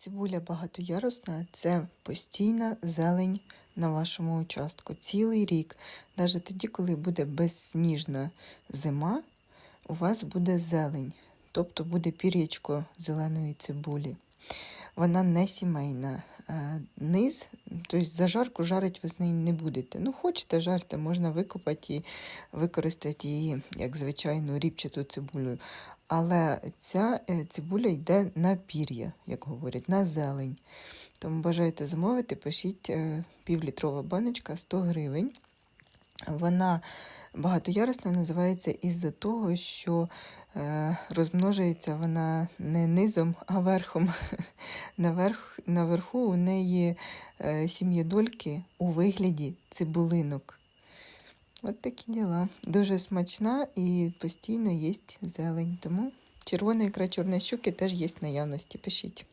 Цибуля багатоярусна це постійна зелень на вашому участку цілий рік. Навіть тоді, коли буде безсніжна зима, у вас буде зелень, тобто буде пір'ячко зеленої цибулі. Вона не сімейна. Е, Низ, тобто зажарку жарить ви з неї не будете. Ну, хочете жарте, можна викопати і використати її як звичайну ріпчату цибулю. Але ця е, цибуля йде на пір'я, як говорять, на зелень. Тому бажаєте замовити, пишіть е, півлітрова баночка 100 гривень. Вона багатоярусна називається із-за того, що е, розмножується вона не низом, а верхом. Наверх, наверху у неї е, сім'єдольки у вигляді цибулинок. От такі діла. Дуже смачна і постійно є зелень. Тому червона ікра чорної щуки теж є в наявності. Пишіть.